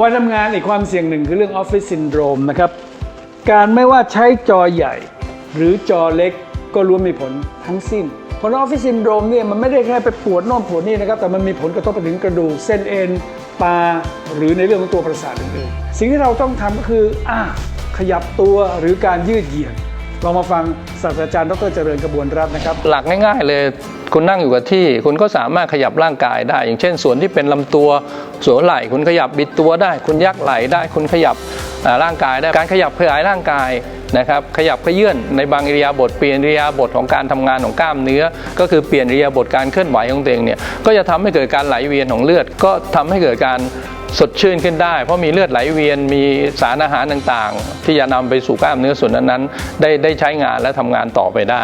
วันทำงานอีกความเสี่ยงหนึ่งคือเรื่องออฟฟิศซินโดรมนะครับ การไม่ว่าใช้จอใหญ่ หรือจอเล็กก็ล้วนมีผลทั้งสิ้นผลออฟฟิศซินโดรมเนี่ยมันไม่ได้แค่ไปปวดโน่นปวดนี่นะครับ แต่มันมีผลกระทบไปถึงกระดูกเส้นเอ็นตาหรือในเรื่องของตัวประสาทอื่นๆสิ่งที่เราต้องทำก็คืออ่าขยับตัวหรือการยืดเหยียด เรามาฟังศาสตราจารย์ดรเจริญกระบวนรัตน์นะครับ หลักง่ายๆเลยคุณนั่งอยู่กับที่ คุณก็สามารถขยับร่างกายได้ อย่างเช่น ส่วนที่เป็นลำตัวส่วนไหล่คุณขยับบิดตัวได้ คุณยักไหล่ได้ คุณขยับร่างกายได้การขยับขยายร่างกายนะครับขยับขยื่นในบางอิริยาบถเปลี่ยนอิริยาบถของการทำงานของกล้ามเนื้อ ก็คือเปลี่ยนอิริยาบถการเคลื่อนไหวของตัวเองเนี่ยก็จะทำให้เกิดการไหลเวียนของเลือด ก็ทำให้เกิดการ สดชื่นขึ้นได้ เพราะมีเลือดไหลเวียนมีสารอาหารต่างๆ ที่จะนำไปสู่กล้ามเนื้อส่วนนั้นๆได้ได้ใช้งานและทำงานต่อไปได้